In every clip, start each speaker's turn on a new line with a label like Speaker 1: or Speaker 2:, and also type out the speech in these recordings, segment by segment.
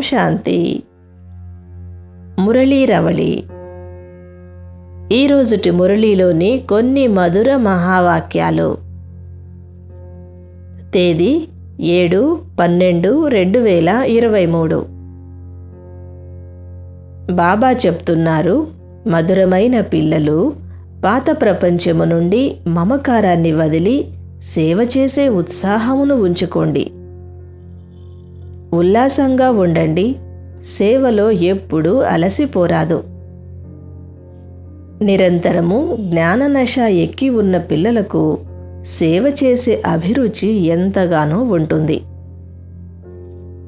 Speaker 1: శాంతి. మురళీరవళి ఈరోజుటి మురళీలోని కొన్ని మధుర మహావాక్యాలు. తేదీ ఏడు పన్నెండు రెండు వేల ఇరవై మూడు. బాబా చెప్తున్నారు మధురమైన పిల్లలు పాత ప్రపంచము నుండి మమకారాన్ని వదిలి సేవ చేసే ఉత్సాహమును ఉంచుకోండి. ఉల్లాసంగా ఉండండి. సేవలో ఎప్పుడూ అలసిపోరాదు. నిరంతరము జ్ఞాననశ ఎక్కి ఉన్న పిల్లలకు సేవ చేసే అభిరుచి ఎంతగానో ఉంటుంది.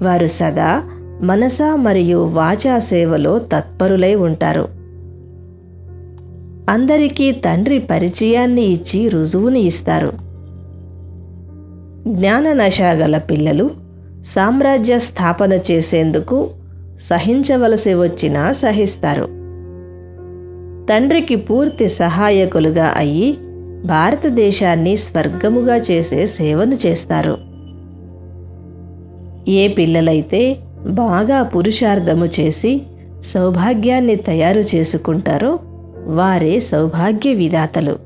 Speaker 1: వారు సదా మనస మరియు వాచా సేవలో తత్పరులై ఉంటారు. అందరికీ తండ్రి పరిచయాన్ని ఇచ్చి రుజువుని ఇస్తారు. జ్ఞాననశ గల పిల్లలు సామ్రాజ్య స్థాపన చేసేందుకు సహించవలసి వచ్చినా సహిస్తారు. తండ్రికి పూర్తి సహాయకులుగా అయ్యి భారతదేశాన్ని స్వర్గముగా చేసే సేవను చేస్తారు. ఏ పిల్లలైతే బాగా పురుషార్థము చేసి సౌభాగ్యాన్ని తయారు చేసుకుంటారో వారే సౌభాగ్య విధాతలు.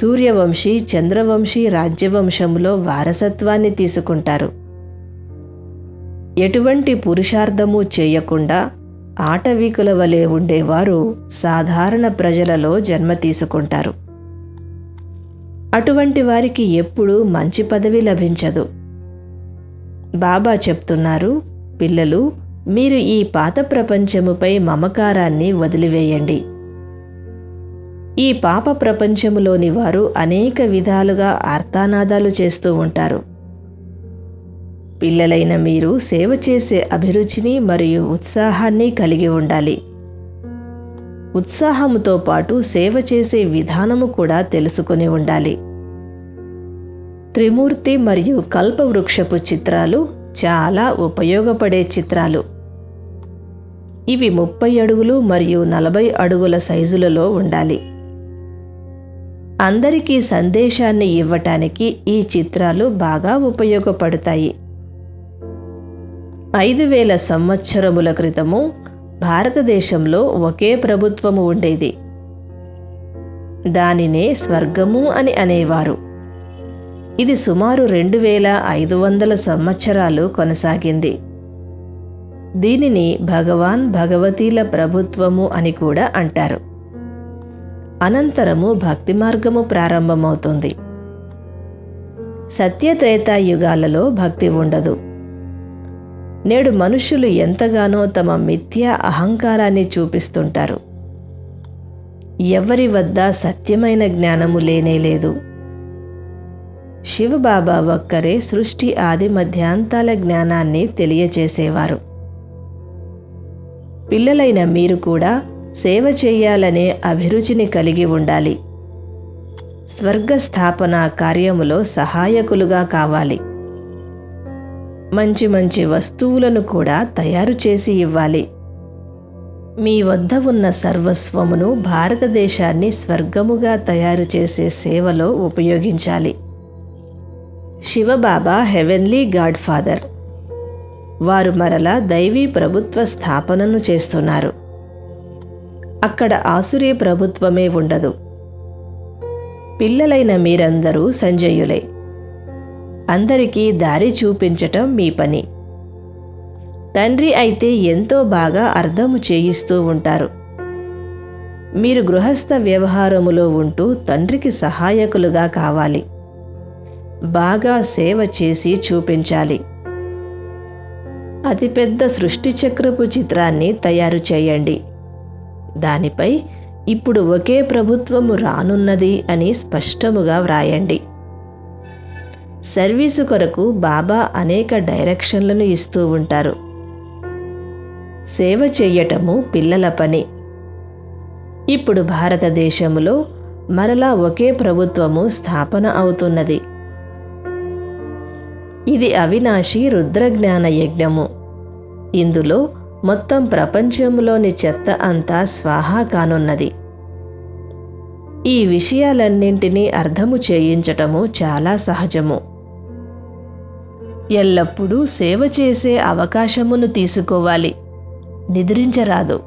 Speaker 1: సూర్యవంశీ చంద్రవంశీ రాజ్యవంశంలో వారసత్వాన్ని తీసుకుంటారు. ఎటువంటి పురుషార్థము చేయకుండా ఆటవీకుల వలె ఉండేవారు సాధారణ ప్రజలలో జన్మ తీసుకుంటారు. అటువంటి వారికి ఎప్పుడూ మంచి పదవి లభించదు. బాబా చెప్తున్నారు పిల్లలు మీరు ఈ పాత ప్రపంచముపై మమకారాన్ని వదిలివేయండి. ఈ పాప ప్రపంచములోని వారు అనేక విధాలుగా అర్థానాదాలు చేస్తూ ఉంటారు. పిల్లలైన మీరు సేవ చేసే అభిరుచిని మరియు ఉత్సాహాన్ని కలిగి ఉండాలి. ఉత్సాహముతో పాటు సేవ చేసే విధానము కూడా తెలుసుకుని ఉండాలి. త్రిమూర్తి మరియు కల్పవృక్షపు చిత్రాలు చాలా ఉపయోగపడే చిత్రాలు. ఇవి ముప్పై అడుగులు మరియు నలభై అడుగుల సైజులలో ఉండాలి. అందరికీ సందేశాన్ని ఇవ్వటానికి ఈ చిత్రాలు బాగా ఉపయోగపడతాయి. ఐదు వేల సంవత్సరముల క్రితము భారతదేశంలో ఒకే ప్రభుత్వము ఉండేది. దానినే స్వర్గము అని అనేవారు. ఇది సుమారు రెండు వేల ఐదు వందల సంవత్సరాలు కొనసాగింది. దీనిని భగవాన్ భగవతీల ప్రభుత్వము అని కూడా అంటారు. అనంతరము భక్తి మార్గము ప్రారంభమవుతుంది. సత్యత్రేతాయుగాలలో భక్తి ఉండదు. నేడు మనుషులు ఎంతగానో తమ మిథ్యా అహంకారాన్ని చూపిస్తుంటారు. ఎవరి వద్ద సత్యమైన జ్ఞానము లేనే లేదు. శివబాబా ఒక్కరే సృష్టి ఆది మధ్యాంతాల జ్ఞానాన్ని తెలియచేసేవారు. పిల్లలైన మీరు కూడా సేవ చేయాలనే అభిరుచిని కలిగి ఉండాలి. స్వర్గ స్థాపన కార్యములో సహాయకులుగా కావాలి. మంచి మంచి వస్తువులను కూడా తయారు చేసి ఇవ్వాలి. మీ వద్ద ఉన్న సర్వస్వమును భారతదేశాన్ని స్వర్గముగా తయారు చేసే సేవలో ఉపయోగించాలి. Shivbaba heavenly God Father. వారు మరలా దైవీ ప్రభుత్వ స్థాపనను చేస్తున్నారు. అక్కడ ఆసురీ ప్రభుత్వమే ఉండదు. పిల్లలైన మీరందరూ సంజయులే. అందరికీ దారి చూపించటం మీ పని. తండ్రి అయితే ఎంతో బాగా అర్థము చేయిస్తూ ఉంటారు. మీరు గృహస్థ వ్యవహారములో ఉంటూ తండ్రికి సహాయకులుగా కావాలి. బాగా సేవ చేసి చూపించాలి. అతిపెద్ద సృష్టి చక్రపు చిత్రాన్ని తయారు చేయండి. దానిపై ఇప్పుడు ఒకే ప్రభుత్వము రానున్నది అని స్పష్టముగా వ్రాయండి. సర్వీసు కొరకు బాబా అనేక డైరెక్షన్లను ఇస్తూ ఉంటారు. సేవ చెయ్యటము పిల్లల పని. ఇప్పుడు భారతదేశంలో మరలా ఒకే ప్రభుత్వము స్థాపన అవుతున్నది. ఇది అవినాశి రుద్రజ్ఞాన యజ్ఞము. ఇందులో మొత్తం ప్రపంచంలోని చెత్త అంతా స్వాహా కానున్నది. ఈ విషయాలన్నింటినీ అర్థము చేయించటము చాలా సహజము. ఎల్లప్పుడూ సేవ చేసే అవకాశమును తీసుకోవాలి. నిద్రించరాదు.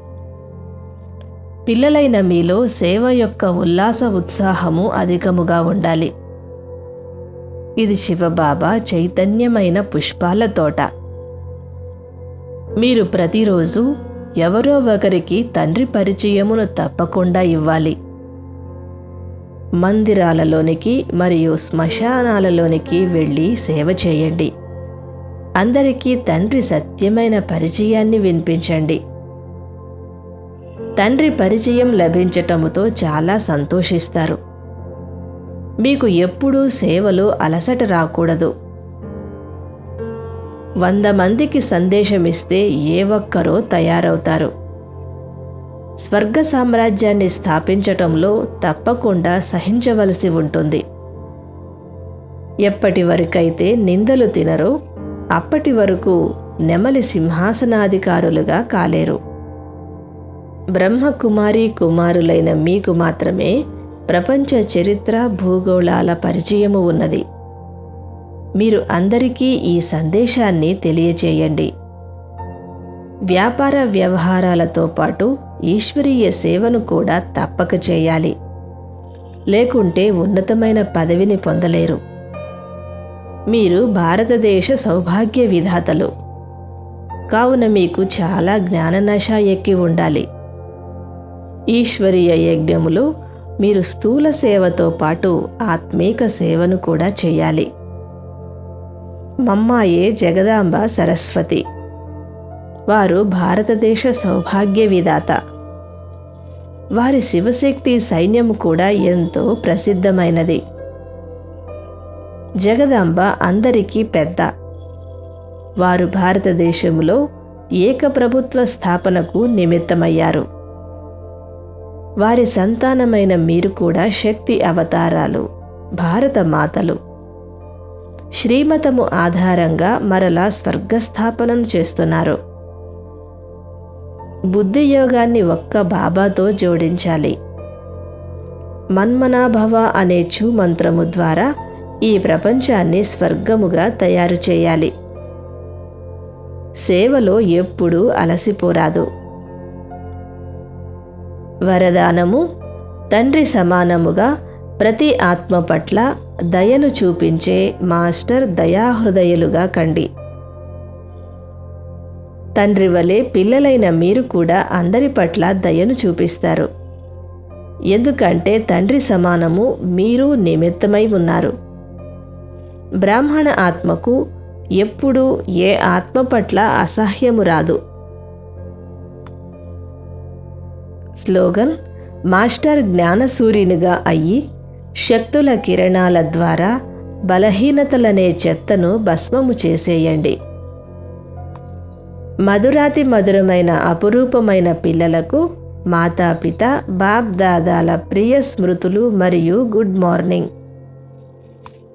Speaker 1: పిల్లలైన మీలో సేవ యొక్క ఉల్లాస ఉత్సాహము అధికముగా ఉండాలి. ఇది శివబాబా చైతన్యమైన పుష్పాల తోట. మీరు ప్రతిరోజు ఎవరో ఒకరికి తండ్రి పరిచయమును తప్పకుండా ఇవ్వాలి. మందిరాలలోనికి మరియు శ్మశానాలలోనికి వెళ్ళి సేవ చేయండి. అందరికీ తండ్రి సత్యమైన పరిచయాన్ని వినిపించండి. తండ్రి పరిచయం లభించటముతో చాలా సంతోషిస్తారు. మీకు ఎప్పుడూ సేవలో అలసట రాకూడదు. వంద మందికి సందేశమిస్తే ఏ ఒక్కరో తయారవుతారు. స్వర్గ సామ్రాజ్యాన్ని స్థాపించటంలో తప్పకుండా సహించవలసి ఉంటుంది. ఎప్పటి వరకైతే నిందలు తినరో అప్పటి వరకు నెమలి సింహాసనాధికారులుగా కాలేరు. బ్రహ్మకుమారి కుమారులైన మీకు మాత్రమే ప్రపంచ చరిత్ర భూగోళాల పరిచయము ఉన్నది. మీరు అందరికీ ఈ సందేశాన్ని తెలియచేయండి. వ్యాపార వ్యవహారాలతో పాటు ఈశ్వరీయ సేవను కూడా తప్పక చేయాలి. లేకుంటే ఉన్నతమైన పదవిని పొందలేరు. మీరు భారతదేశ సౌభాగ్య విధాతలు. కావున మీకు చాలా జ్ఞాననశ ఎక్కి ఉండాలి. ఈశ్వరీయ యజ్ఞములో మీరు స్థూల సేవతో పాటు ఆత్మీక సేవను కూడా చేయాలి. మమ్మాయే జగదాంబ సరస్వతి. వారు భారతదేశ సౌభాగ్య విధాత. వారి శివశక్తి సైన్యము కూడా ఎంతో ప్రసిద్ధమైనది. జగదాంబ అందరికీ పెద్ద. వారు భారతదేశంలో ఏకప్రభుత్వ స్థాపనకు నిమిత్తమయ్యారు. వారి సంతానమైన మీరు కూడా శక్తి అవతారాలు భారత మాతలు. శ్రీమతము ఆధారంగా మరలా స్వర్గస్థాపనం చేస్తున్నారు. బుద్ధి యోగాన్ని ఒక్క బాబాతో జోడించాలి. మన్మనాభవ అనే చూ మంత్రము ద్వారా ఈ ప్రపంచాన్ని స్వర్గముగా తయారు చేయాలి. సేవలో ఎప్పుడూ అలసిపోరాదు. వరదానము తండ్రి సమానముగా ప్రతి ఆత్మ పట్ల దయను చూపించే మాస్టర్ దయాహృదయులుగా కండి. తండ్రి వలె పిల్లలైన మీరు కూడా అందరి పట్ల దయను చూపిస్తారు. ఎందుకంటే తండ్రి సమానము మీరు నిమిత్తమై ఉన్నారు. బ్రాహ్మణ ఆత్మకు ఎప్పుడూ ఏ ఆత్మ పట్ల అసహ్యము రాదు. స్లోగన్ మాస్టర్ జ్ఞానసూర్యునిగా అయ్యి శక్తుల కిరణాల ద్వారా బలహీనతలనే చెత్తను భస్మము చేసేయండి. మధురాతి మధురమైన అపురూపమైన పిల్లలకు మాతాపిత బాప్ దాదాల ప్రియ స్మృతులు మరియు గుడ్ మార్నింగ్.